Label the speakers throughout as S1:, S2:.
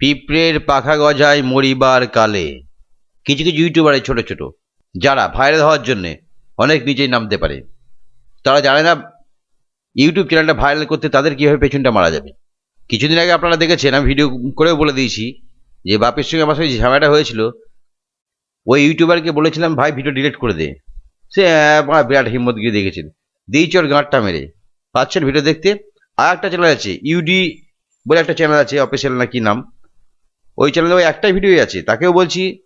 S1: পিঁপড়ের পাখা গজায় মরিবার কালে। কিছু কিছু ইউটিউবারে ছোট ছোট, যারা ভাইরাল হওয়ার জন্যে অনেক নিচেই নামতে পারে। তারা জানে না ইউটিউব চ্যানেলটা ভাইরাল করতে তাদের কীভাবে পেছনটা মারা যাবে। কিছুদিন আগে আপনারা দেখেছেন, আমি ভিডিও করেও বলে দিয়েছি যে বাপের সঙ্গে আমার সঙ্গে ঝামেলাটা হয়েছিল, ওই ইউটিউবারকে বলেছিলাম, ভাই ভিডিও ডিলিট করে দে। সে বিরাট হিম্মত গিয়ে দেখেছেন। দিয়েছি ওর গাঁটটা মেরে। পাচ্ছেন ভিডিও দেখতে? আর একটা চ্যানেল আছে ইউডি বলে একটা চ্যানেল আছে অফিসিয়াল না কি নাম? ওই চ্যানেলে ওই একটাই ভিডিওই আছে। তাকেও বলছি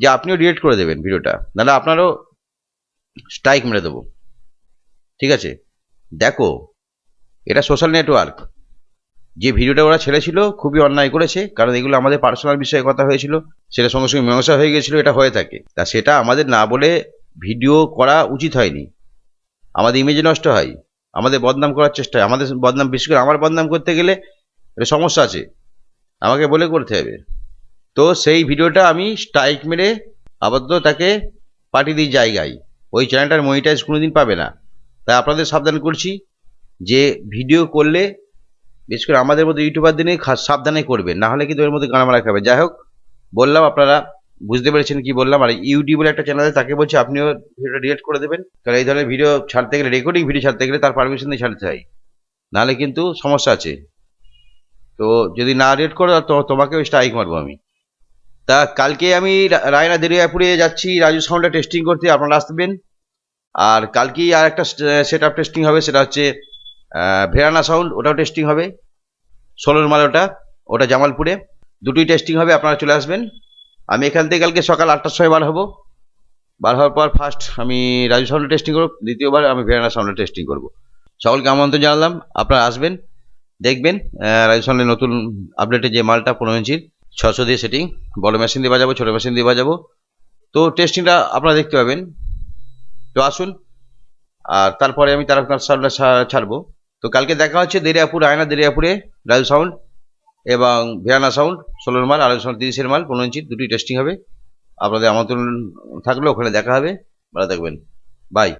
S1: যে আপনিও ডিলিট করে দেবেন ভিডিওটা নাহলে আপনারও স্ট্রাইক মেরে দেবো। ঠিক আছে? দেখো, এটা সোশ্যাল নেটওয়ার্ক যে ভিডিওটা ওরা ছেড়েছিল, খুবই অন্যায় করেছে। কারণ এগুলো আমাদের পার্সোনাল বিষয়ে কথা হয়েছিল সেটা সঙ্গে সঙ্গে মীমাংসা হয়ে গেছিল এটা হয়ে থাকে। তা সেটা আমাদের না বলে ভিডিও করা উচিত হয়নি। আমাদের ইমেজ নষ্ট হয়। আমাদের বদনাম করার চেষ্টা হয়। আমাদের বদনাম, বিশেষ করে আমার বদনাম করতে গেলে একটা সমস্যা আছে। আমাকে বলে করতে হবে। তো সেই ভিডিওটা আমি স্ট্রাইক মেরে আপাতত তাকে পাঠিয়ে দিই জায়গায়। ওই চ্যানেলটার মনিটাইজ কোনো দিন পাবে না। তাই আপনাদের সাবধান করছি যে ভিডিও করলে, বিশেষ করে আমাদের মধ্যে ইউটিউবারদের নিয়ে সাবধানে করবেন না হলে কিন্তু এর মধ্যে গানামারা খাবে। যাই হোক, বললাম আপনারা, বুঝতে পেরেছেন কি বললাম। আর ইউটিউবের একটা চ্যানেল আছে, তাকে বলছি আপনিও ভিডিওটা ডিলিট করে দেবেন। কারণ এই ধরনের ভিডিও ছাড়তে গেলে রেকর্ডিং ভিডিও ছাড়তে গেলে তার পারমিশন দিয়ে ছাড়তে হয়। নাহলে কিন্তু সমস্যা আছে। তো যদি না ডিলিট করো তো তোমাকেও স্ট্রাইক মারবো আমি। তা কালকে আমি রায়না দেরিয়াপুরে যাচ্ছি, রাজু সাউন্ডে টেস্টিং করতে, আপনারা আসবেন। আর কালকেই আর একটা সেট আপ টেস্টিং হবে, সেটা হচ্ছে ভেরানা সাউন্ড ওটাও টেস্টিং হবে। ষোলোর মাল ওটা ওটা জামালপুরে। দুটোই টেস্টিং হবে, আপনারা চলে আসবেন। আমি এখান থেকে কালকে সকাল আটটার সময় বার হব। বার হওয়ার পর ফার্স্ট আমি রাজু সাউন্ডে টেস্টিং করব দ্বিতীয়বার আমি ভেরানা সাউন্ডে টেস্টিং করব। সকলকে আমন্ত্রণ জানালাম, আপনারা আসবেন। দেখবেন আহ, রাজু নতুন আপডেটে যে মালটা পনেরো ইঞ্চির ছশো দিয়ে সেটিং বড় মেশিন দিয়ে বাজাবো ছোটো মেশিন দিয়ে বাজাবো। তো টেস্টিংটা আপনারা দেখতে পাবেন। তো আসুন আর তারপরে আমি তারকনাথ সাউন্ডটা ছাড়বো। তো কালকে দেখা হচ্ছে দেরিয়াপুর আয়না দেরিয়াপুরে রাজু সাউন্ড এবং ভিয়ানা সাউন্ড ষোলোর মাল আড়াই সাউন্ড তিরিশের মাল পনেরো ইঞ্চি দুটি টেস্টিং হবে। আপনাদের আমন্ত্রণ থাকলে ওখানে দেখা হবে। ভালো থাকবেন। বাই